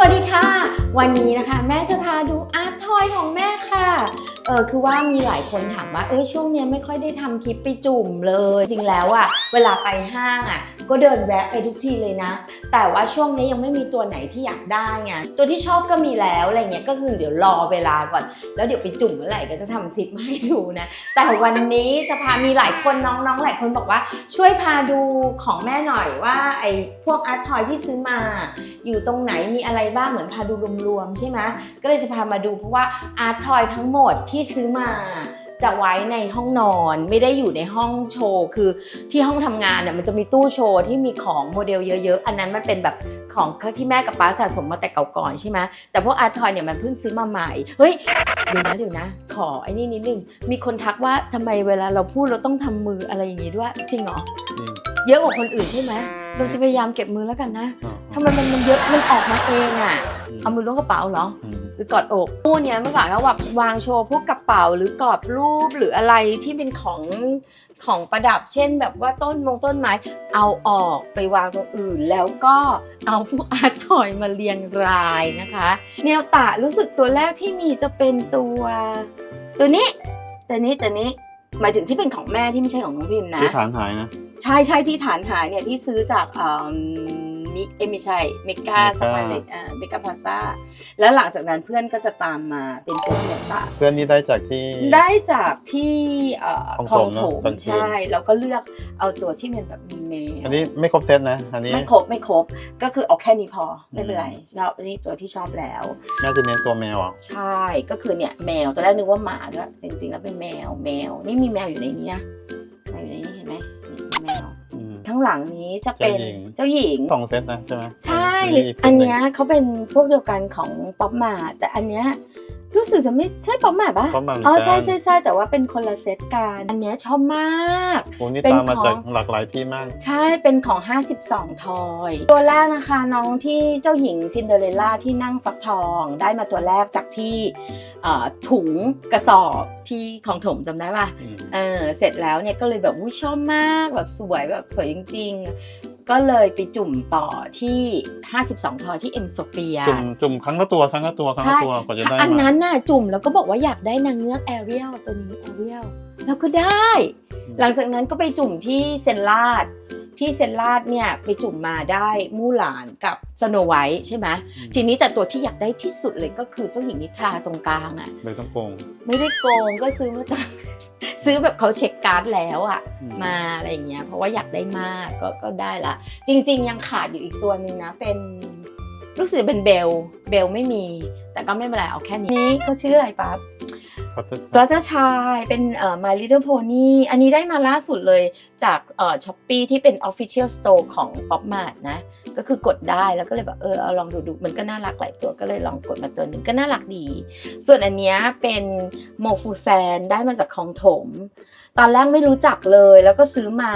วัสดีค่ะ วันนี้นะคะ แม่จะพาดูอาร์ตทอยของแม่ค่ะ เออคือว่ามีหลายคนถามว่าเอ้ยช่วงเนี้ยไม่ค่อยได้ทำคลิปไปจุ่มเลย จริงแล้วอะเวลาไปห้างอะก็เดินแวะไปทุกทีเลยนะ แต่ว่าช่วงนี้ยังไม่มีตัวไหนที่อยากได้ไงตัวที่ชอบก็มีแล้วอะไรเงี้ยก็คือเดี๋ยวรอเวลาก่อน แล้วเดี๋ยวไปจุ่มเมื่อไหร่ก็จะทำคลิปมาให้ดูนะ แต่วันนี้จะพามีหลายคนน้องๆหลายคนบอกว่า ช่วยพาดูของแม่หน่อยว่าไอ้พวกอาร์ตทอยที่ซื้อมา อยู่ตรงไหนมีอะไรบ้างเหมือนพาดูรวมๆใช่ไหมก็เลยจะพามาดูเพราะว่าอาร์ตทอยทั้งหมดที่ซื้อมาจะไว้ในห้องนอนไม่ได้อยู่ในห้องโชว์ คือที่ห้องทำงานเนี่ยมันจะมีตู้โชว์ที่มีของโมเดลเยอะๆ อันนั้นมันเป็นแบบของที่แม่กับป้าสะสมมาแต่เก่าก่อนใช่ไหมแต่พวกอาร์ตทอยเนี่ยมันเพิ่งซื้อมาใหม่เฮ้ยเดี๋ยวนะเดี๋ยวนะ ขอไอ้นี่นิดนึงมีคนทักว่าทำไมเวลาเราพูดเราต้องทำมืออะไรอย่างงี้ด้วยจริงเหรอจริงเยอะกว่าคนอื่นใช่ไหมเราจะพยายามเก็บมือแล้วกันนะอ่าทำไมมันมันเยอะมันออกมาเองอะ่ะม เอามือล้วงกระเป๋าเหรออืมหรือกอดอกตู้เนี้ยเมื่อก่อนเราแบบวางโชว์พวกกระเป๋าหรือกรอบรูปหรืออะไรที่เป็นของของประดับเช่นแบบว่าต้นมงต้นไม้ เอาออกไปวางตรงอื่น แล้วก็เอาพวกอาร์ตทอยมาเรียงรายนะคะเนวตะรู้สึกตัวแรกที่มีจะเป็นตัว ตัวนี้ตัวนี้ตัวนี้หมายถึงที่เป็นของแม่ที่ไม่ใช่ของน้องพิมนะที่ฐานหายนะใช่ใช่ที่ฐานหายเนี่ยที่ซื้อจากเอ่อ มิเอยไม่ใช่เมกา Mega สปาเลตอ่าเมกาพาซาแล้วหลังจากนั้นเพื่อนก็จะตามมาเป็นเซตเนตาเพื่อนนี่ได้จากที่ ได้จากที่เอ่อคลองถมคลองถมเนอะกลางคืนใช่แล้วก็เลือกเอาตัวที่มันแบบมีแมว อันนี้ไม่ครบเซตนะ อันนี้ไม่ครบไม่ครบก็คือเอาแค่นี้พอไม่เป็นไรชอบอันนี้ตัวที่ชอบแล้ว น่าจะเน้นตัวแมวอะใช่ก็คือเนี่ยแมวตอนแรกนึกว่าหมาด้วยแต่จริงๆแล้วเป็นแมวแมวนี่มีแมวอยู่ในนี้นะางหลังนี้จะเป็นเจ้าหญิงเจ้าหญิงสองเซตนะใช่ไหมใช่มีกอันหงเนี้ยเขาเป็นพวกเดียวกันของป๊อปมาแต่อันเนี้ย รู้สึกจะไม่ใช่ป๊อปมาปะเพราะมันอ๋อใช่ใช่ใช่แต่ว่าเป็นคนละเซตกันอันเนี้ยชอบมากโอ้นี่เป็นตามมาของจากหลากหลายที่มาก ใช่เป็นของ 52 ทอย ตัวแรกนะคะน้องที่เจ้าหญิงซินเดอเรลล่าที่นั่งฟักทองได้มาตัวแรกจากที่เอ่อถุงกระสอบที่ของถมจำได้ป่ะอืมเออเสร็จแล้วเนี่ยก็เลยแบบอุ้ยชอบมากแบบสวยแบบสวยจริงๆ ก็เลยไปจุ่มต่อที่ 52 ทอยที่เอ็มโซเฟียจุ่มจุ่มครั้งละตัวครั้งละตัวครั้งละตัวกว่าจะได้อันมานั้นน่ะจุ่มแล้วก็บอกว่าอยากได้นางเงือกแอเรียลตัวนี้แอเรียล แล้วก็ได้ หลังจากนั้นก็ไปจุ่มที่เซนลาดที่เซนลาดเนี่ยไปจุ่มมาได้มู่หลานกับสโนไวท์ใช่ไหมอืมทีนี้แต่ตัวที่อยากได้ที่สุดเลยก็คือเจ้าหญิงนิทราตรงกลางอะเลยต้องโกง ไม่ได้โกงก็ซื้อมาจากซื้อแบบเขาเช็คการ์ดแล้วอะอืมมาอะไรอย่างเงี้ยเพราะว่าอยากได้มากก็ก็ได้ละ จริง ๆ ยังขาดอยู่อีกตัวหนึ่งนะเป็นรู้สึกเป็นเบลเบลไม่มี แต่ก็ไม่เป็นไรเอาแค่นี้นี่ก็ชื่ออะไรปั๊บ เขาจะรัชายเป็นเอ่อ My Little Pony อันนี้ได้มาล่าสุดเลยจากเอ่อช้อปปีที่เป็น Official Store ของ Pop Mart นะ ก็คือกดได้แล้วก็เลยแบบเออเอาลองดูดูมันก็น่ารักหลายตัวก็เลยลองกดมาตัวหนึ่งก็น่ารักดี ส่วนอันเนี้ยเป็นโมฟูแซนได้มาจากของถม ตอนแรกไม่รู้จักเลยแล้วก็ซื้อมา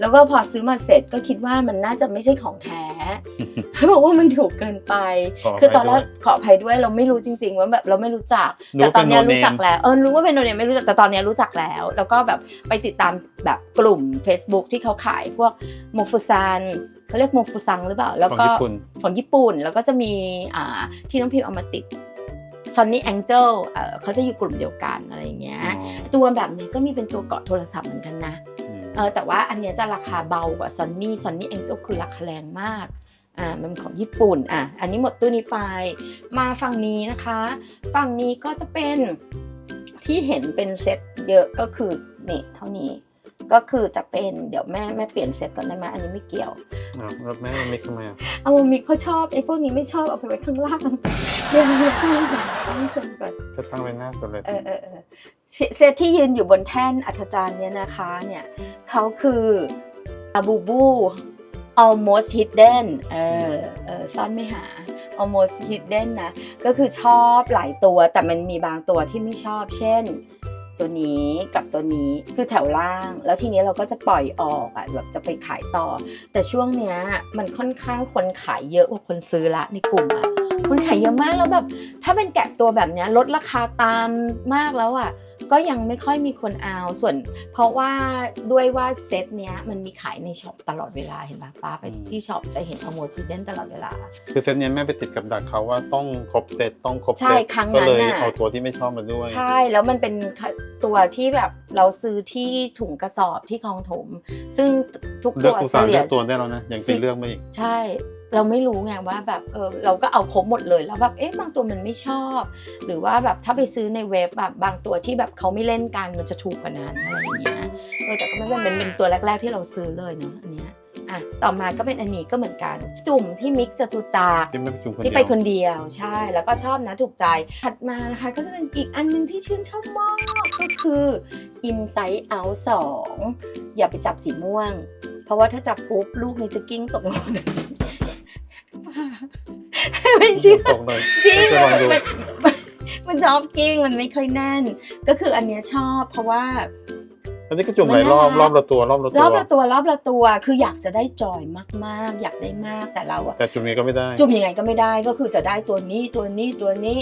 แล้วก็พอซื้อมาเสร็จก็คิดว่ามันน่าจะไม่ใช่ของแท้บอกว่ามันถูกเกินไปขอคือตอนแรกภัยด้วยขออภัยด้วยเราไม่รู้จริง ๆ ว่าแบบเราไม่รู้จักรู้แต่ตอนเนี้ยเป็น no รู้จัก name แล้วเออรู้ว่าเป็นโนเนมไม่รู้จักแต่ตอนเนี้ยรู้จักแล้ว แล้วก็แบบไปติดตามแบบกลุ่ม Facebook ที่เขาขายพวกโมฟูซันเขาเรียกโมฟูซังหรือเปล่า แล้วของก็ญี่ปุ่นของญี่ปุ่นแล้วก็จะมีอ่าที่น้องพิมพ์เอามาติด Sunny Angel เอ่อเขาจะอยู่กลุ่มเดียวกันอะไรอย่างเงี้ยอ๋อตัวแบบนี้ก็มีเป็นตัวเกาะโทรศัพท์เหมือนกันนะอืมเออแต่ว่าอันเนี้ยจะราคาเบากว่า Sunny Sunny Angel คือราคาแรงมากอ่ามันของญี่ปุ่นอะอันนี้หมดตู้นี้ไปมาฝั่งนี้นะคะ ฝั่งนี้ก็จะเป็นที่เห็นเป็นเซตเยอะก็คือนี่เท่านี้ ก็คือจะเป็นเดี๋ยวแม่แม่เปลี่ยนเซตก่อนได้ไหมอันนี้ไม่เกี่ยวอ้าวแล้วแม่มันมิกทำไมอะเอามามิกเขาชอบไอ้พวกนี้ไม่ชอบเอาไปไว้ข้างล่างเดี๋ยวเดี๋ยวตั้งก่อนตั้งจนก่อนก็ตั้งไว้หน้าสุดเลยเออเออเออเซเซตที่ยืนอยู่บนแท่นอัศจรรย์เนี่ยนะคะเนี่ยเขาคืออาบูบู almost hidden เออเออซ่อนไม่หา almost hidden นะ ก็คือชอบหลายตัวแต่มันมีบางตัวที่ไม่ชอบ เช่น ตัวนี้กับตัวนี้คือแถวล่าง แล้วทีนี้เราก็จะปล่อยออกอะแบบจะไปขายต่อ แต่ช่วงเนี้ยมันค่อนข้างคนขายเยอะกว่าคนซื้อละในกลุ่มอะคนขายเยอะมากแล้วแบบถ้าเป็นแกะตัวแบบเนี้ยลดราคาตามมากแล้วอะ ก็ยังไม่ค่อยมีคนเอาส่วน เพราะว่าด้วยว่าเซตเนี้ยมันมีขายในช็อปตลอดเวลาเห็นปะป้าไปอืมที่ช็อปจะเห็นโปรโมชั่นตลอดเวลา คือเซตเนี้ยแม่ไปติดกับดักเขาว่าต้องครบเซตต้องครบใช่เซตครั้งก็นั้นเลยน่ะเอาตัวที่ไม่ชอบมาด้วย ใช่แล้วมันเป็นตัวที่แบบเราซื้อที่ถุงกระสอบที่คลองถม ซึ่งทุกเลืตัอกวอุตเฉส่าห์ลี่เลืยอกตัวได้แล้วนะยังไปสิเลือกมาอีกใช่ เราไม่รู้ไงว่าแบบเออเราก็เอาครบหมดเลยแล้วแบบเอ๊ะบางตัวมันไม่ชอบ หรือว่าแบบถ้าไปซื้อในเว็บแบบบางตัวที่แบบเขาไม่เล่นกันมันจะถูกกว่านั้นอะไรอย่างเงี้ยเออแต่ก็ไม่เป็นเป็นเป็นตัวแรก ๆ ที่เราซื้อเลยเนาะอันเนี้ยอะต่อมาก็เป็นอันนี้ก็เหมือนกัน จุ่มที่มิกซ์จตุจักร ที่ไม่ไปจุ่มคนที่เดีไปยวคนเดียวใช่แล้วก็ชอบนะถูกใจ ถัดมานะคะก็จะเป็นอีกอันหนึงที่ชื่นชอบมากก็คือ Inside Out 2 อย่าไปจับสีม่วง เพราะว่าถ้าจับปุ๊บ ลูกนี้จะกิ้งตกลงมา ไม่เชื่อตกเลยจริงจะลองดูมันมันมันชอบกิ้งมันไม่ค่อยแน่น ก็คืออันเนี้ยชอบเพราะว่าอันนี้ก็จุ่มหลายรอบมันน่ารักรอบละตัวรอบละรตัอบวละตัวรอบละตัวคืออยากจะได้จอยมากๆ อยากได้มากแต่เราอะแต่จุ่มนี้ก็ไม่ได้ จุ่มยังไงก็ไม่ได้ก็คือจะได้ตัวนี้ตัวนี้ตัวนี้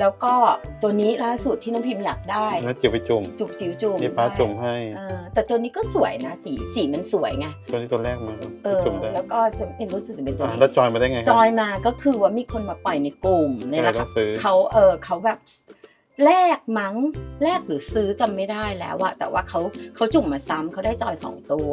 แล้วก็ตัวนี้ล่าสุดที่น้องพิมพ์อยากได้แล้วจิ๋วไปจุ่มจุ่มจิ๋วจุ่มนี่ป้าใช่จุ่มให้เออแต่ตัวนี้ก็สวยนะสีสีมันสวยไงตัวนี้ตัวแรกมาเออจุ่มได้แล้วก็จะเป็นรู้สึกจะเป็นตัวอ่านี้แล้วจอยมาได้ไงครับจอยมาก็คือว่ามีคนมาปล่อยในกลุ่มในเออราต้คาองซื้อเขาเออเขาแบบแลกมั้งแลกหรือซื้อจำไม่ได้แล้วอะแต่ว่าเขาเขาจุ่มมาซ้ำเขาได้จอยสองตัว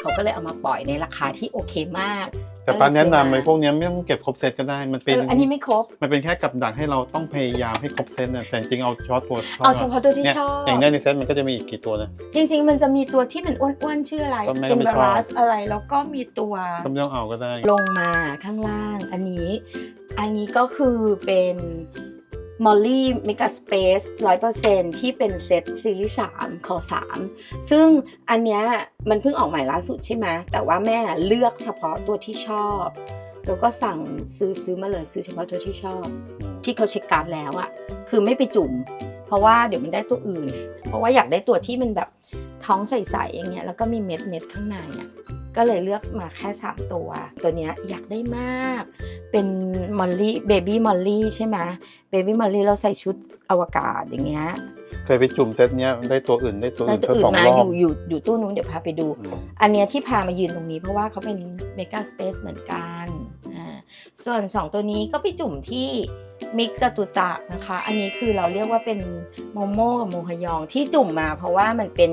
เขาก็เลยเอามาปล่อยในราคาที่โอเคมาก แต่ป้าแนะนำก็ไอ้เลยซื้อมาพวกเนี้ยไม่ต้องเก็บครบเซตก็ได้มันเป็นเอออันนี้ไม่ครบ มันเป็นแค่กับดักให้เราต้องพยายามให้ครบเซตน่ะแต่จริงๆเอาเฉพาะตัวชอบเอาเฉพาะตัวที่เนี่ยชอบอย่างเนี้ยในเซตมันก็จะมีอีกกี่ตัวนะจริง ๆ มันจะมีตัวที่มันอ้วนๆชื่ออะไรก็ไม่เป็นไม่บาชอบรัสอะไรแล้วก็มีตัวก็ไม่ต้องเอาก็ได้ ลงมาข้างล่างอันนี้ อันนี้ก็คือเป็น มอลลี่เมกาสเปซร้อยเปอร์เซ็นที่เป็นเซตซีรีส์สามคอสามซึ่งอันเนี้ยมันเพิ่งออกใหม่ล่าสุดใช่ไหมแต่ว่าแม่เลือกเฉพาะตัวที่ชอบ แล้วก็สั่งซื้อซื้อมาเลยซื้อเฉพาะตัวที่ชอบ ที่เขาเช็คการ์ดแล้วอะคือไม่ไปจุ่ม เพราะว่าเดี๋ยวมันได้ตัวอื่น เพราะว่าอยากได้ตัวที่มันแบบ ท้องใสๆอย่างเงี้ยแล้วก็มีเม็ดเม็ดๆข้างในอะก็เลยเลือกมาแค่ 3 ตัว ตัวเนี้ยอยากได้มาก เป็นมอลลี่เบบี้มอลลี่ใช่ไหมเบบี้มอลลี่เราใส่ชุดอวกาศอย่างเงี้ยเคยไปจุ่มเซตเนี้ยได้ตัวอื่นได้ตัวได้อื่นตัวแค่อื่สอนงมารออบยู่อยู่อยู่ตู้นู้นเดี๋ยวพาไปดูอืมอันเนี้ยที่พามายืนตรงนี้เพราะว่าเขาเป็นเมกาสเปซเหมือนกันอ่าส่วน 2 ตัวนี้ก็ไปจุ่มที่ มิกจตุจักรนะคะ อันนี้คือเราเรียกว่าเป็นโมโมกับโมฮยองที่จุ่มมา เพราะว่ามันเป็น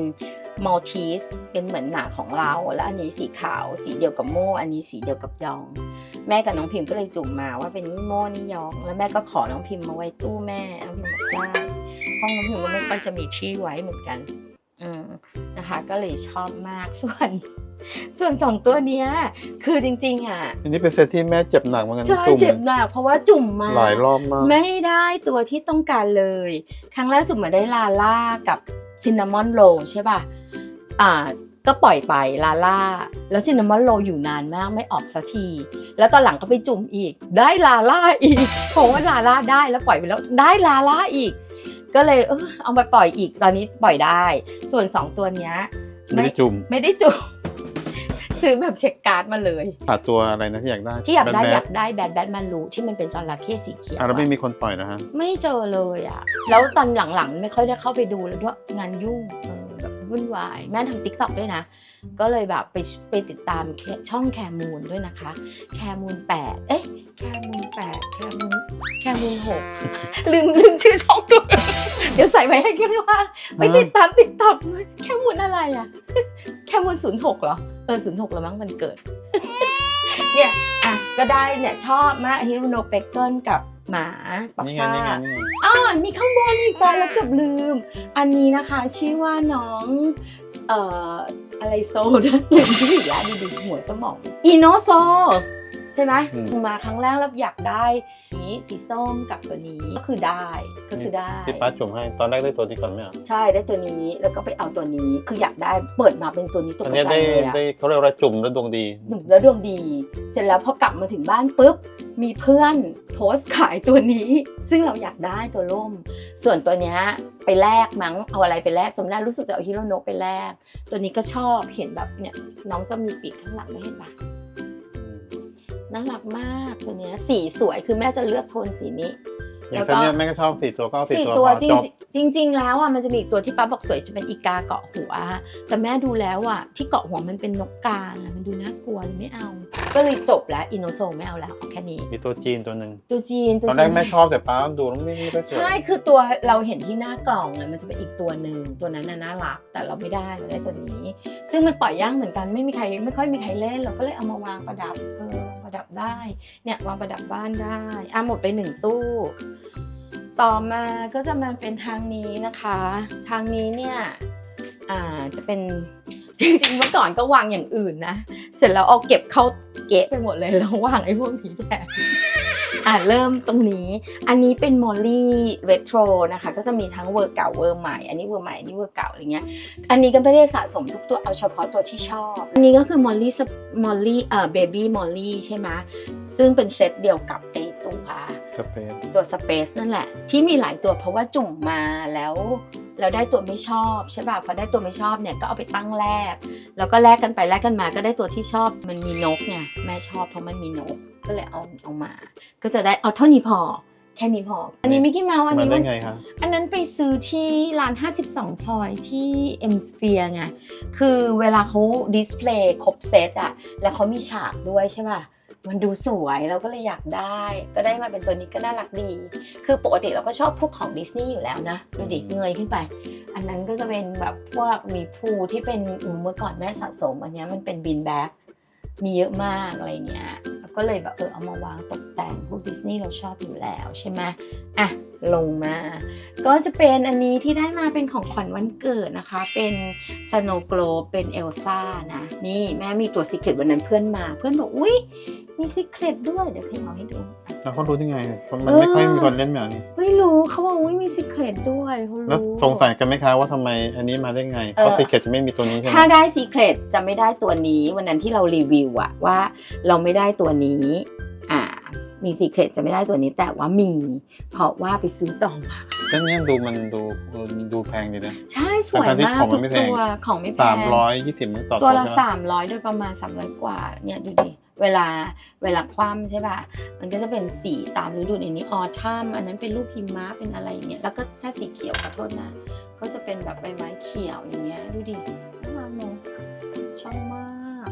มัลทีสเป็นเหมือนหนาของเรา แล้วอันนี้สีขาว สีเดียวกับโมอันนี้สีเดียวกับยอง แม่กับน้องพิมพ์ก็เลยจุ่มมาว่าเป็นนี่โมนี่ยอง แล้วแม่ก็ขอน้องพิมพ์มาไว้ตู้แม่น้องพิมพ์บอกได้ห้องน้องพิมพ์ก็ไม่ค่อยจะมีที่ไว้เหมือนกันอืมนะคะ ก็เลยชอบมากส่วน ส่วนสองตัวเนี้ยคือจริงๆอะ อันนี้เป็นเซตที่แม่เจ็บหนักเหมือนกันใช่จุ่มเจ็บหนักเพราะว่าจุ่มมาหลายรอบมาก ไม่ได้ตัวที่ต้องการเลย ครั้งแรกจุ่มมาได้ลาล่ากับซินนามอนโรใช่ป่ะอ่าก็ปล่อยไปลาล่า แล้วซินนามอนโรอยู่นานมากไม่ออกสักที แล้วตอนหลังก็ไปจุ่มอีก ได้ลาล่าอีกเพราะว่าลาล่าได้แล้วปล่อยไปแล้วได้ลาล่าอีก ก็เลยเออเอามาปล่อยอีกตอนนี้ปล่อยได้ ส่วนสองตัวเนี้ยไม่ได้จุ่มไม่ได้จุ่ม ซื้อแบบเช็คการ์ดมาเลยหาตัวอะไรนะที่อยากได้ที่อยากได้แบทแมนอยากได้แบทแบทมันรูที่มันเป็นจระเข้สีเขียวอะแล้วไม่อะมีคนปล่อยนะฮะ ไม่เจอเลยอะ แล้วตอนหลังๆ ไม่ค่อยได้เข้าไปดูแล้วด้วยงานยุ่งเออแบบ วุ่นวาย แม่ทำติ๊กต็อกด้วยนะ ก็เลยแบบไปไปติดตามแคช่องแคมูนด้วยนะคะ แคมูนแปดเอ๊ะแคมูนแปดแคมูนแคมูนหกลืมลืมชื่อช่องตัวเองเดี๋ยวใส่ไว้ให้ข้างล่างไปติดตามติ๊กต็อกแคมูนอะไรอะ แคมูนศูนย์หกเหรอเออศูนย์หกแล้วมั้งมันเกิดเนี่ยอะก็ได้เนี่ยชอบมากฮิรุโนเปกเกิลกับ หมาปักนี่ไงชานี่ไงนี่ไงอ๋อมีข้างบนอีกตายแล้วเกือบลืม อันนี้นะคะชื่อว่าน้อง เอ่ออะไรโซนะลืมชื่ออีกแล้วดูดูหัวสมองอีโนโซ ใช่ไหมมาครั้งแรกแล้วอยากได้นี้สีส้มกับตัวนี้ก็คือได้ก็คือได้ ที่ป้าจุ่มให้ตอนแรกได้ตัวนี้ก่อนไหมอะใช่ได้ตัวนี้แล้วก็ไปเอาตัวนี้คืออยากได้เปิดมาเป็นตัวนี้ตกอันใจเนี้ยได้เลยอะได้เขาเรียกว่าจุ่มแล้วดวงดี หนุ่มแล้วดวงดี เสร็จแล้วพอกลับมาถึงบ้านปุ๊บมีเพื่อนโพสต์ขายตัวนี้ ซึ่งเราอยากได้ตัวล่ม ส่วนตัวเนี้ยไปแลกมั้งเอาอะไรไปแลกจำไม่ได้รู้สึกจะเอาฮิโรโนะไปแลกตัวนี้ก็ชอบเห็นแบบเนี่ยน้องจะมีปีกข้างหลังไม่เห็นปะ น่ารักมากตัวเนี้ยสีสวยคือแม่จะเลือกโทนสีนี้ อย่างคันเนี้ยแม่ก็ชอบสี่ตัวก็เอาสี่สี่ตัวตัวพอจริงจบจริงจริง ๆ แล้วอะมันจะมีอีกตัวที่ป้าบอกสวยจะเป็นอีกาเกาะหัว แต่แม่ดูแล้วอะที่เกาะหัวมันเป็นนกกาอะมันดูน่ากลัวเลยไม่เอา ก็เลยจบแล้วอินโนโซไม่เอาแล้วเอาแค่นี้มีตัวจีนตัวหนึ่งตัวจีนตัวตอนแรกจีนแม่ชอบแต่ป้าดูแล้วไม่ไม่ค่อยสวยใช่ คือตัวเราเห็นที่หน้ากล่องอะมันจะเป็นอีกตัวหนึ่ง ตัวนั้นน่ะน่ารัก แต่เราไม่ได้ เราได้ตัวนี้ ซึ่งมันปล่อยย่างเหมือนกัน ไม่มีใครไม่ค่อยมีใครเล่น เราก็เลยเอามาวางประดับเออวาง ประดับได้ เนี่ยวางประดับบ้านได้อะหมดไปหนึ่งตู้ ต่อมาก็จะมาเป็นทางนี้นะคะ ทางนี้เนี่ยอ่าจะเป็นจริงๆเมื่อก่อนก็วางอย่างอื่นนะ เสร็จแล้วเอาเก็บเข้าเก๊ะไปหมดเลยแล้ววางไอ้พวกนี้แทน อ่าเริ่มตรงนี้ อันนี้เป็นมอลลี่เวทโทรนะคะ ก็จะมีทั้งเวอร์เก่าเวอร์ใหม่ อันนี้เวอร์ใหม่ อันนี้เวอร์เก่าอะไรเงี้ย อันนี้ก็ไม่ได้สะสมทุกตัวเอาเฉพาะตัวที่ชอบ อันนี้ก็คือมอลลี่มอลลี่เอ่อเบบี้มอลลี่ใช่ไหมซึ่งเป็นเซตเดียวกับไอตัว สเปซตัวสเปซนั่นแหละ ที่มีหลายตัวเพราะว่าจุ่มมาแล้วเราได้ตัวไม่ชอบใช่ป่ะพอได้ตัวไม่ชอบเนี่ยก็เอาไปตั้งแลกแล้วก็แลกกันไปแลกกันมาก็ได้ตัวที่ชอบมันมีนกไงแม่ชอบเพราะมันมีนกก็เลยเอาเอามา ก็จะได้เอาเท่านี้พอแค่นี้พอ อันนี้มิกกี้เมาส์อันมานี้ได้มันไงคะอันนั้นไปซื้อที่ร้าน 52 ทอยที่ M Sphere ไง คือเวลาเขาดิสเพลย์ครบเซตอะแล้วเขามีฉากด้วยใช่ป่ะ มันดูสวยเราก็เลยอยากได้ ก็ได้มาเป็นตัวนี้ก็น่ารักดี คือปกติเราก็ชอบพวกของดิสนีย์อยู่แล้วนะดูดิเงยขึ้นไป อันนั้นก็จะเป็นแบบพวกมีพูที่เป็นเมื่อก่อนแม่สะสม อันนี้มันเป็นบินแบ็กมีเยอะมากอะไรเงี้ยก็เลยแบบเออเอามาวางตกแต่งพวกดิสนีย์เราชอบอยู่แล้วใช่ไหมอะลงมา ก็จะเป็นอันนี้ที่ได้มาเป็นของขวัญวันเกิดนะคะ เป็นสโนว์ l o ลเป็นเอลซ่านะ นี่แม่มีตัวซีเครตวันนั้นเพื่อนมา เพื่อนบอก อุ๊ย มีซีเครตด้วย เดี๋ยวให้เอาให้ดู แล้วเขารู้ได้ไงมันเออไม่ค่อยมีคนเล่นแบบนี้ ไม่รู้เขาบอกอุ๊ยมีซีเครตด้วยเขาแล้วรู้สงสัยกันไหมคะว่าทำไมอันนี้มาได้ไง เพราะเออซีเกตจะไม่มีตัวนี้ใช่ไหมถ้าได้ซีเครตจะไม่ได้ตัวนี้ วันนั้นที่เรารีวิวอะว่าเราไม่ได้ตัวนี้อ่ามีซีเครตจะไม่ได้ตัวนี้แต่ว่ามี เพราะว่าไปซื้อต่อมาแต่เนี้ยดูมันดูดูดูแพงดีนะ ใช่สวยทั้งๆที่มากของมัทุนกไม่แพงตัวของไม่แพสามงร้อยยี่สิบมันต่อตัวละใช่ไหมสามร้อยโดยประมาณสามร้อยกว่าเนี่ยดูดิ เวลาเวลาคว่ำใช่ป่ะ มันก็จะเป็นสีตามฤดูอันนี้ออทัมอันนั้นเป็นรูปหิมะเป็นอะไรอย่างเงี้ย แล้วก็ถ้าสีเขียวขอโทษนะ ก็จะเป็นแบบใบไม้เขียวอย่างเงี้ย ดูดิน่ารักเนอะชอบมาก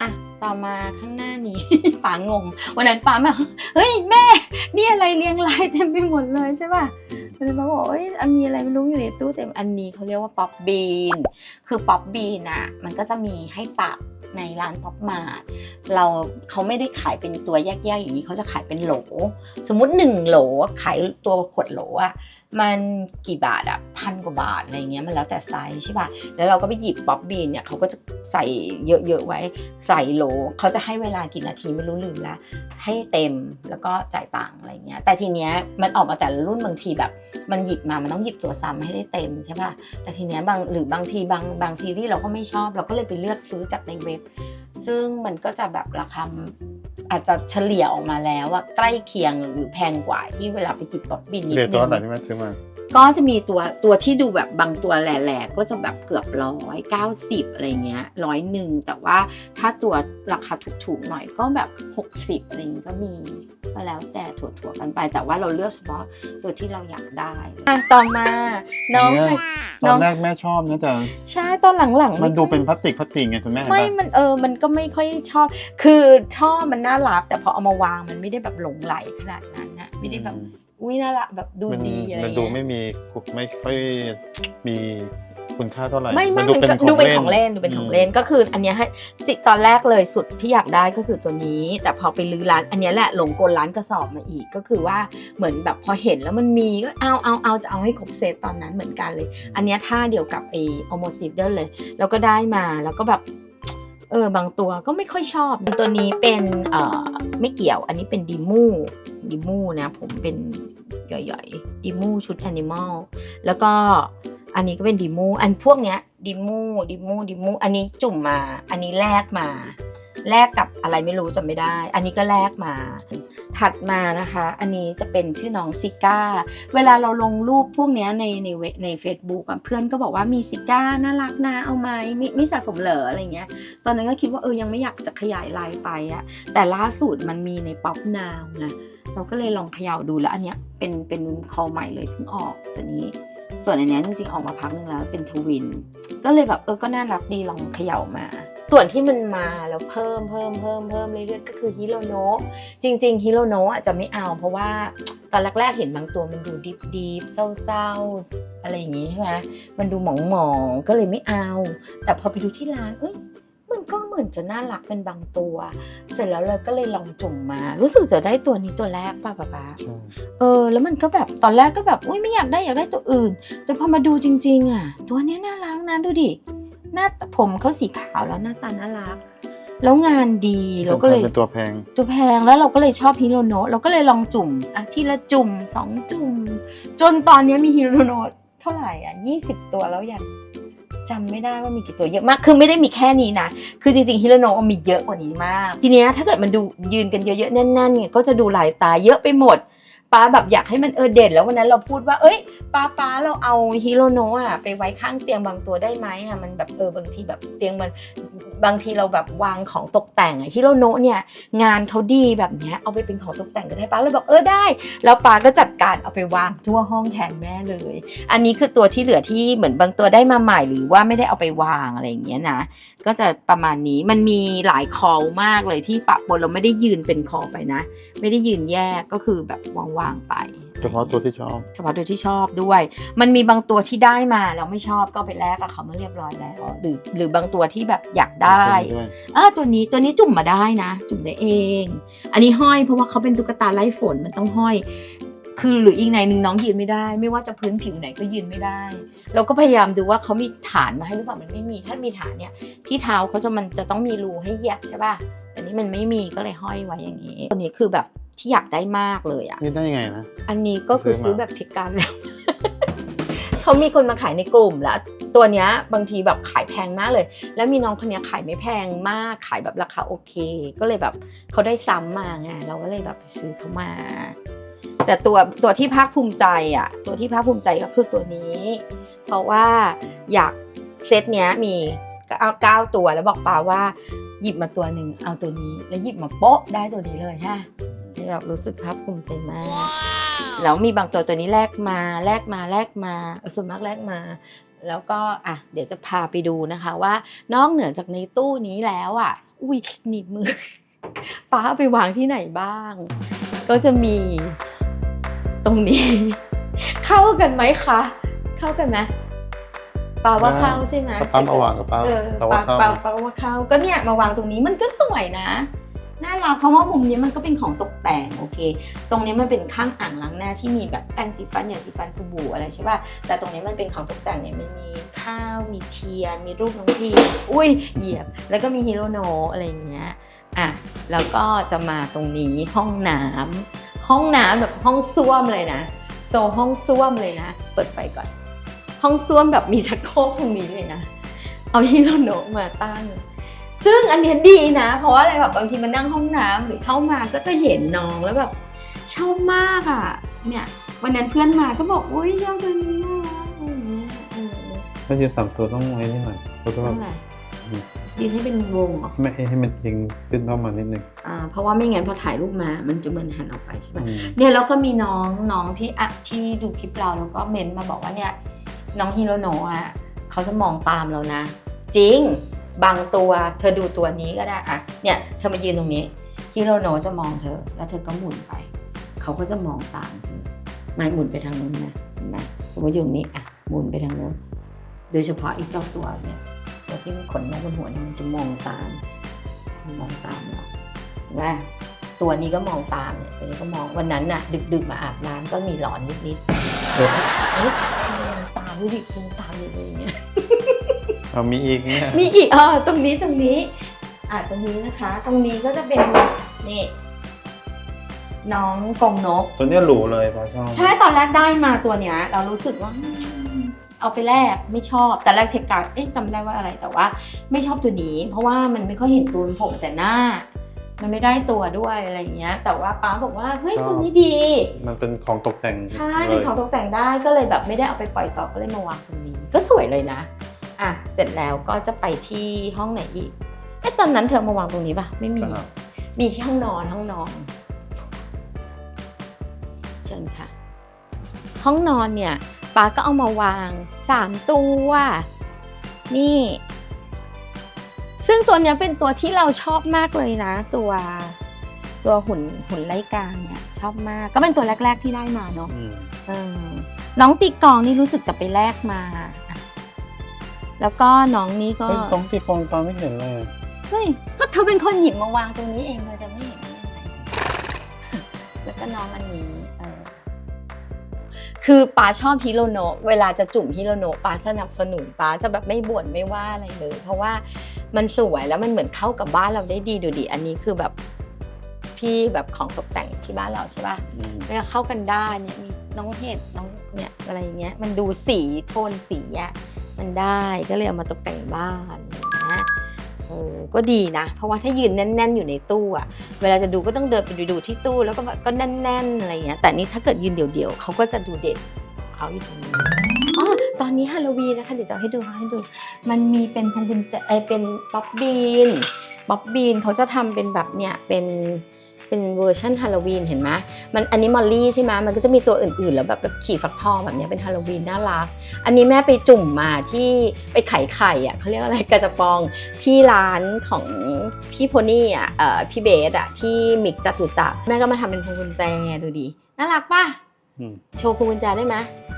อะ ต่อมาข้างหน้านี้ป๋างง วันนั้นป๋ามาเฮ้ยแม่ นี่อะไรเรียงรายเต็มไปหมดเลยใช่ป่ะวันนั้นป๋าบอกเอ้ยอันมีอะไรไม่รู้อยู่ในตู้เต็ม อันนี้เขาเรียกว่าป๊อปบีน คือป๊อปบีนอะมันก็จะมีให้ตัก ในร้านป๊อปมาร์ทเราเขาไม่ได้ขายเป็นตัวแยกๆอย่างนี้เขาจะขายเป็นโหล สมมุติหนึ่งโหลขายตัวขวดโหลอะมันกี่บาทอะพันกว่าบาทอะไรเงี้ยมันแล้วแต่ไซส์ใช่ป่ะแล้วเราก็ไปหยิบป๊อปบีนเนี่ยเขาก็จะใส่เยอะๆไว้ ใส่โหลเขาจะให้เวลากี่นาทีไม่รู้ลืมละ ให้เต็มแล้วก็จ่ายตังค์อะไรเงี้ยแต่ทีเนี้ยมันออกมาแต่ละรุ่นบางทีแบบ มันหยิบมามันต้องหยิบตัวซ้ำให้ได้เต็มใช่ป่ะแต่ทีเนี้ยบางหรือบางทีบางบางซีรีส์เราก็ไม่ชอบ เราก็เลยไปเลือกซื้อจากในเว็บ ซึ่งมันก็จะแบบราคาอาจจะเฉลี่ยออกมาแล้วว่าใกล้เคียงหรือแพงกว่าที่เวลาไปติดป๊อปบินนิดเรียนตัวนึเท่าไหร่งที่แม่ซื้อมาก็จะมีตัวตัวที่ดูแบบบางตัวแหลกๆก็จะแบบเกือบร้อยเก้าสิบอะไรเงี้ยร้อยหนึ่งแต่ว่าถ้าตัวราคาถูกๆหน่อยก็แบบ60อะไรเงี้ยก็มีก็แล้วแต่ถั่วๆกันไป แต่ว่าเราเลือกเฉพาะตัวที่เราอยากได้อะต่อมาน้องอันเนี้ยตน้ออนงแรกแม่ชอบนะแต่ใช่ตอนหลังๆมันดูไค่อยเป็นพลาสติกพลาสติกไงคุณแม่เห็นไม่ปะมันเออมันก็ไม่ค่อยชอบ คือชอบมันน่ารักแต่พอเอามาวางมันไม่ได้แบบหลงไหลขนาดนั้นนะไม่ได้แบบอุ้ยน่ารักแบบดูมันดีอะไรมันเงี้ยดูไม่มีไม่ค่อยมีคุณค่าเท่าไหร่ไม่ไม่ดูมันเป็นก็ของดูเป็นเล่นของเล่นดูเป็นอืมของเล่นก็คืออันเนี้ยให้สิตอนแรกเลยสุดที่อยากได้ก็คือตัวนี้ แต่พอไปลื้อร้าน อันเนี้ยแหละหลงกลร้านกระสอบมาอีกก็คือว่าเหมือนแบบพอเห็นแล้วมันมีก็เอาเอาเอาจะเอาให้ครบเซตตอนนั้นเหมือนกันเลย อันเนี้ยท่าเดียวกับไอโอโมซิเดอร์เลย แล้วก็ได้มาแล้วก็แบบ เออบางตัวก็ไม่ค่อยชอบ ตัวนี้เป็นเอ่อไม่เกี่ยว อันนี้เป็นดิมูดิมูนะผมเป็นย่อยๆดิมูชุดแอนิมอลแล้วก็อันนี้ก็เป็นดิมูอันพวกเนี้ยดิมูดิมูดิมูอันนี้จุ่มมา อันนี้แลกมาแลกกับอะไรไม่รู้จำไม่ได้ อันนี้ก็แลกมา ถัดมานะคะ อันนี้จะเป็นชื่อน้องซิก้า เวลาเราลงรูปพวกนี้ในในเวใน Facebook อะเพื่อนก็บอกว่ามีซิก้าน่ารักนะเอาไหมไม่ไม่สะสมเหรออะไรเงี้ย ตอนนั้นก็คิดว่าเออยังไม่อยากจะขยายไลน์ไปอะแต่ล่าสุดมันมีในป๊อปนาวนะเราก็เลยลองเขย่าดูแล้วอันเนี้ยเป็นเป็นคอใหม่เลยเพิ่งออกตัวนี้ ส่วนอันเนี้ยจริงๆออกมาพักนึงแล้วเป็นทวิน ก็เลยแบบเออก็น่ารักดีลองเขย่ามา ส่วนที่มันมาแล้วเพิ่มเพิ่มเพิ่มเพิ่มเรื่อยๆก็คือฮิโรโนะจริง ๆฮิโรโนะอะจะไม่เอาเพราะว่าตอนแรกๆเห็นบางตัวมันดูดิบดิบๆเศร้าๆอะไรอย่างงี้ใช่ไหมมันดูหมองๆก็เลยไม่เอา แต่พอไปดูที่ร้านเอ้ยมันก็เหมือนจะน่ารักเป็นบางตัว เสร็จแล้วเราก็เลยลองจุ่มมา รู้สึกจะได้ตัวนี้ตัวแรกป่ะป๊าป๊าใช่เออ แล้วมันก็แบบตอนแรกก็แบบอุ้ยไม่อยากได้อยากได้ตัวอื่น แต่พอมาดูจริง ๆ อะ ตัวเนี้ยน่ารักนะดูดิ หน้าผมเขาสีขาวแล้วหน้าตาน่ารัก แล้วงานดีเราก็เลยเป็นตัวแพง ตัวแพงแล้วเราก็เลยชอบฮิโรโนะเราก็เลยลองจุ่มอะทีละจุ่มสองจุ่ม จนตอนนี้มีฮิโรโนะเท่าไหร่อะยี่สิบตัวแล้วยังจำไม่ได้ว่ามีกี่ตัวเยอะมาก คือไม่ได้มีแค่นี้นะ คือจริงๆฮิโรโนะมีเยอะกว่านี้มาก ทีเนี้ยถ้าเกิดมันดูยืนกันเยอะๆแน่นๆเนี่ยก็จะดูหลายตาเยอะไปหมด ป้าแบบอยากให้มันเออเด่นแล้ววันนั้นเราพูดว่า เอ้ยป้าป้าเราเอาฮิโรโนะอะไปไว้ข้างเตียงบางตัวได้ไหมอะมันแบบเออบางทีแบบเตียงมันบางทีเราแบบวางของตกแต่งอะฮิโรโนะเนี่ยงานเขาดีแบบเนี้ยเอาไปเป็นของตกแต่งก็ได้ป้าเลยบอกเออได้ แล้วป้าก็จัดการเอาไปวางทั่วห้องแทนแม่เลย อันนี้คือตัวที่เหลือที่เหมือนบางตัวได้มาใหม่หรือว่าไม่ได้เอาไปวางอะไรอย่างเงี้ยนะก็จะประมาณนี้มันมีหลายคอลมากเลยที่ปะปนเราไม่ได้ยืนเป็นคอไปนะ ไม่ได้ยืนแยกก็คือแบบวางๆไปเฉพาะตัวที่ชอบ เฉพาะตัวที่ชอบด้วย มันมีบางตัวที่ได้มาแล้วไม่ชอบก็เอาไปแลกกับเขามาเรียบร้อยแล้ว หรือหรือบางตัวที่แบบอยากได้ด้วยอ่าตัวนี้ตัวนี้จุ่มมาได้นะ จุ่มได้เอง อันนี้ห้อยเพราะว่าเขาเป็นตุ๊กตาไล่ฝนมันต้องห้อย คือหรืออีกในหนึ่งน้องยืนไม่ได้ ไม่ว่าจะพื้นผิวไหนก็ยืนไม่ได้ เราก็พยายามดูว่าเขามีฐานมาให้หรือเปล่ามันไม่มี ถ้ามีฐานเนี่ยที่เท้าเขาจะมันจะต้องมีรูให้เหยียบใช่ป่ะแต่นี่มันไม่มีก็เลยห้อยไว้อย่างนี้ ตัวนี้คือแบบ ที่อยากได้มากเลยอะนี่ได้ยังไงนะ อันนี้ก็คือซื้ซื้ออมาแบบเช็คการแล้วเขามีคนมาขายในกลุ่มแล้วตัวเนี้ยบางทีแบบขายแพงมากเลย แล้วมีน้องคนเนี้ยขายไม่แพงมากขายแบบราคาโอเค ก็เลยแบบเขาได้ซ้ำมาไงเราก็เลยแบบไปซื้อเขามา แต่ตัวตัวที่ภาคภูมิใจอะตัวที่ภาคภูมิใจก็คือตัวนี้ เพราะว่าอยากเซตเนี้ยมีเก้าเก้าตัวแล้วบอกป้าว่าหยิบมาตัวหนึ่งเอาตัวนี้ แล้วหยิบมาโป๊ะได้ตัวนี้เลยฮะ นี่แบบรู้สึกภาคภูมิใจมาก แล้วมีบางตัวตัวนี้แลกมาแลกมาแลกมาเออส่วนมากแลกมา แล้วก็อะเดี๋ยวจะพาไปดูนะคะว่านอกเหนือจากในตู้นี้แล้วอะ อุ้ยหนีบมือป้าเอาไปวางที่ไหนบ้าง ก็จะมีตรงนี้ เข้ากันไหมคะ เข้ากันไหมป้าว่าเข้าใช่ไหมกับป้ามาวางกับป้าเออเราปาว่าเข้าปาปาว่าเข้าก็เนี่ยมาวางตรงนี้มันก็สวยนะ น่ารักเพราะว่ามุมนี้มันก็เป็นของตกแต่งโอเค ตรงนี้มันเป็นข้างอ่างล้างหน้าที่มีแบบแป้งสีฟันอย่างสีฟันสบู่อะไรใช่ป่ะแต่ตรงนี้มันเป็นของตกแต่งเนี่ยมันมีข้าวมีเทียน มีรูปน้องพีอุ้ยเหยียบ แล้วก็มีฮิโรโนะอะไรอย่างเงี้ยอะแล้วก็จะมาตรงนี้ห้องน้ำห้องน้ำแบบห้องส้วมเลยนะโซห้องส้วมเลยนะ เปิดไฟก่อน ห้องส้วมแบบมีชักโครกตรงนี้เลยนะเอาฮิโรโนะมาตั้ง ซึ่งอันเนี้ยดีนะ เพราะว่าอะไรแบบบางทีมันนั่งห้องน้ำหรือเข้ามาก็จะเห็นน้องแล้วแบบชอบมากอะ เนี่ยวันนั้นเพื่อนมาก็บอกอุ้ยชอบตัวนี้มากอะไรอย่างเงี้ยเออถ้ายืนสามตัวต้องไว้นี่หน่อยเพราะว่าเท่าไหร่ยืนให้เป็นวงเหรอไม่ให้มันเอียงขึ้นเข้ามานิดนึงอ่าเพราะว่าไม่งั้นพอถ่ายรูปมา มันจะเหมือนหันออกไปใช่ไหม อืมเนี่ยแล้วก็มีน้องน้องที่อะที่ดูคลิปเราแล้วก็เมนต์มาบอกว่าเนี่ยน้องฮิโรโนะอะเขาจะมองตามเรานะ จริง บางตัวเธอดูตัวนี้ก็ได้อะเนี่ยเธอมายืนตรงนี้ฮิโรโนจะมองเธอ แล้วเธอก็หมุนไป เขาก็จะมองตามเธอไม่หมุนไปทางนู้นนะเห็นไหมสมมติอยู่นี้อะหมุนไปทางนู้นโดยเฉพาะอีกเจ้าตัวเนี่ยตัวที่มันขนนกบนหัวเนี่ยมันจะมองตามมองตามเราเห็นไหมตัวนี้ก็มองตามเนี่ยตัวนี้ก็มองวันนั้นน่ะ ดึกๆมาอาบน้ำก็มีหลอนนิดๆตามดูดิมองตามอยู่เลยอย่างเงี้ย เอามีอีกเนี่ยมีอีกเออตรงนี้ตรงนี้ อะตรงนี้นะคะ ตรงนี้ก็จะเป็นนี่น้องกรงนก ตัวเนี้ยหรูเลยป้าชอบใช่ตอนแรกได้มาตัวเนี้ย เรารู้สึกว่าอืมเอเอาไปแลกไม่ชอบแต่แรกเช็คการ์ดเอ๊ะจำไม่ได้ว่าอะไรแต่ว่า ไม่ชอบตัวนี้ เพราะว่ามันไม่ค่อยเห็นตัวมันโผล่มาแต่หน้า มันไม่ได้ตัวด้วยอะไรอย่างเงี้ย แต่ว่าป้าบอกว่าเฮ้ยชอบตัวนี้ดี มันเป็นของตกแต่งใช่ลเป็นยของตกแต่งได้ก็เลยแบบไม่ได้เอาไปปล่อยต่อก็เลยมาวางตรงนี้ ก็สวยเลยนะ อะเสร็จแล้วก็จะไปที่ห้องไหนอีกเอ๊ะตอนนั้นเธอมาวางตรงนี้ปะไม่มี ครับ มีที่ห้องนอนห้องนอน เชิญค่ะ ห้องนอนเนี่ยป้าก็เอามาวางสามตัวนี่ ซึ่งตัวเนี้ยเป็นตัวที่เราชอบมากเลยนะ ตัวตัวหุ่นหุ่นไล่กลางเนี่ยชอบมากก็เป็นตัวแรก ๆที่ได้มาเนาะ อืม เออน้องตีกลองนี่รู้สึกจะไปแลกมาอะ แล้วก็น้องนี้ก็เฮ้ยตรงที่ฟองตอนไม่เห็นเลยเฮ้ยก็เธอเป็นคนหยิบมาวางตรงนี้เองเราจะไม่เห็นได้ยังไง แล้วก็น้องอันนี้เออคือป้าชอบฮิโรโนะเวลาจะจุ่มฮิโรโนะป้าสนับสนุนป้าจะแบบไม่บ่นไม่ว่าอะไรเลย เพราะว่ามันสวยแล้วมันเหมือนเข้ากับบ้านเราได้ดีดูดิอันนี้คือแบบที่แบบของตกแต่งที่บ้านเราใช่ปะอืมแล้วเข้ากันได้เนี่ยมีน้องเห็ดน้องเนี่ยอะไรอย่างเงี้ยมันดูสีโทนสีอะ มันได้ก็เลยเอามาตกแต่งบ้านอะเออก็ดีนะ เพราะว่าถ้ายืนแน่น ๆ อยู่ในตู้อะเวลาจะดูก็ต้องเดินไปดูที่ตู้แล้วก็แบบก็แน่น ๆ อะไรอย่างเงี้ยแต่นี่ถ้าเกิดยืนเดี่ยวๆเขาก็จะดูเด่นเขาอยู่ตรงนี้อ๋อตอนนี้ฮาโลวีนนะคะเดี๋ยวจะให้ดูให้ดู มันมีเป็นพวงกุญแจเอเป็นป๊อปบีนป๊อปบีนเขาจะทำเป็นแบบเนี่ยเป็น เป็นเวอร์ชันฮาโลวีนเห็นไหมมันอันนี้มอลลี่ใช่ไหมมันก็จะมีตัวอื่นๆ แล้วแบบแบบขี่ฟักทองแบบเนี้ยเป็นฮาโลวีนน่ารัก อันนี้แม่ไปจุ่มมาที่ไปไข่ไข่อะเขาเรียกอะไรกระจะปองที่ร้านของพี่โพนี่อะเอ่อพี่เบสอะที่มิกจตุจักรแม่ก็มาทำเป็นพวงกุญแจดูดีน่ารักป่ะอืมโชว์พวงกุญแจได้ไหม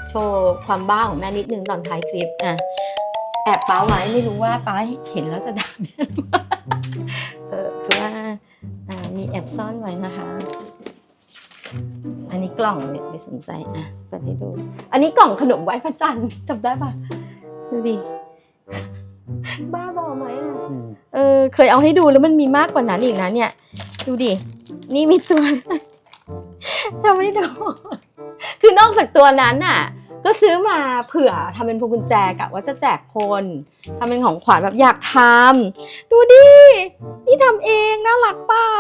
โชว์ความบ้าของแม่นิดนึงตอนท้ายคลิปอะแอบป้าไว้ไม่รู้ว่าป้าเห็นแล้วจะด่า มีแอบซ่อนไว้นะคะ อันนี้กล่องเนี่ยไม่สนใจอะเปิดให้ดู อันนี้กล่องขนมไหว้พระจันทร์จำได้ปะดูดิ บ้าบอไหมอะอืมเออเคยเอาให้ดูแล้วมันมีมากกว่านั้นอีกนะเนี่ย ดูดิ นี่มีตัว ทำให้ดู คือนอกจากตัวนั้นน่ะ ก็ซื้อมาเผื่อทำเป็นพวงกุญแจกะว่าจะแจกคนทำเป็นของขวัญแบบอยากทำดูดิ นี่ทำเองน่ารักเปล่า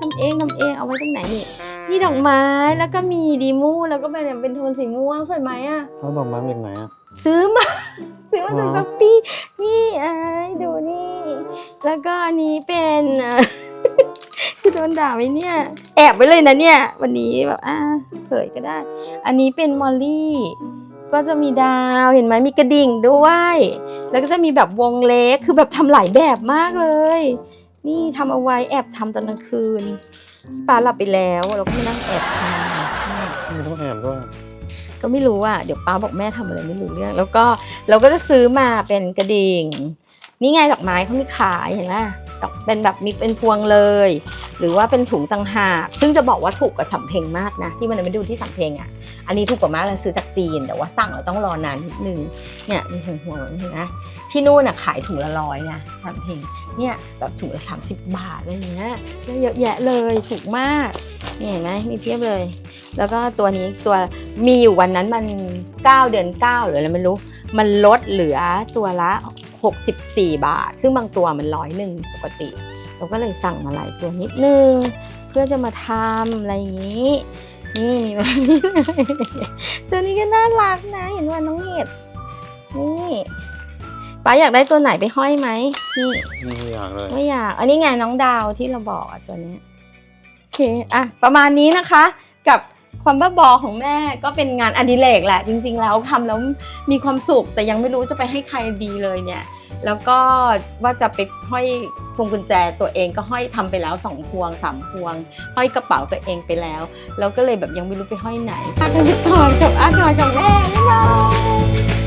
ทำเองทำเองเอาไว้ตรงไหนนี่มีดอกไม้แล้วก็มีดีมูแล้วก็เป็นเป็นโทนสีม่วงสวยไหมอะแล้วดอกไม้มาจากไหนอะซื้อมา ซื้อมาจากอ๋อช้อปปี้นี่ไอ้ายดูนี่ แล้วก็อันนี้เป็นเอ่อ จะโดนด่าไหมเนี่ย แอบไว้เลยนะเนี่ย วันนี้แบบอ่าเผยก็ได้ อันนี้เป็นมอลลี่ก็จะมีดาวเห็นไหมมีกระดิ่งด้วย แล้วก็จะมีแบบวงเล็กคือแบบทำหลายแบบมากเลย นี่ทำเอาไว้แอบทำตอนกลางคืนป้าหลับไปแล้วเราก็มานั่งแอบทำไม่ต้องแอบด้วยก็ไม่รู้อะเดี๋ยวป้าบอกแม่ทำอะไรไม่รู้เรื่อง แล้วก็เราก็จะซื้อมาเป็นกระดิ่งนี่ไงดอกไม้เขามีขายเห็นไหมดอกเป็นแบบมีเป็นพวงเลย หรือว่าเป็นถุงต่างหากซึ่งจะบอกว่าถูกกว่าสำเพ็งมากนะ ที่มันไปดูที่สำเพ็งอะ อันนี้ถูกกว่ามากเลยซื้อจากจีน แต่ว่าสั่งเราต้องรอนานนิดนึง เนี่ยมีห่วงห่วงๆเห็นไหมที่นู่นอะขายถุงละร้อยนะสำเพ็ง เนี่ยแบบถุงละ30บบาทอะไรเงี้ยแล้เยอะแยะเลยถูกมากนี่เห็นไหมมีเทียบเลย แล้วก็ตัวนี้ตัวมีอยู่วันนั้นมัน 9 เดือน 9 หรืออะไรไม่รู้ มันลดเหลือตัวละ 64 บาท ซึ่งบางตัวมันร้อยหนึ่งปกติ เราก็เลยสั่งมาหลายตัวนิดนึง เพื่อจะมาทำอะไรอย่างนี้ นี่มีแบบนี้เลยตัวนี้ก็น่ารักนะ เห็นว่าน้องเห็ดนี่ป้าอยากได้ตัวไหนไปห้อยไหมนี่นี่ไม่อยากเลยไม่อยาก อันนี้ไงน้องดาวที่เราบอกอะตัวเนี้ยโอเคอะประมาณนี้นะคะ กับความบ้าบอของแม่ก็เป็นงานอดิเรกแหละ จริง ๆ แล้วทำแล้วมีความสุขแต่ยังไม่รู้จะไปให้ใครดีเลยเนี่ย แล้วก็ว่าจะไปห้อยพวงกุญแจตัวเองก็ห้อยทำไปแล้วสองพวงสามพวง ห้อยกระเป๋าตัวเองไปแล้ว แล้วก็เลยแบบยังไม่รู้ไปห้อยไหนอากกันติดตามกับอาร์ตรอยกับแม่ไม่ยบาย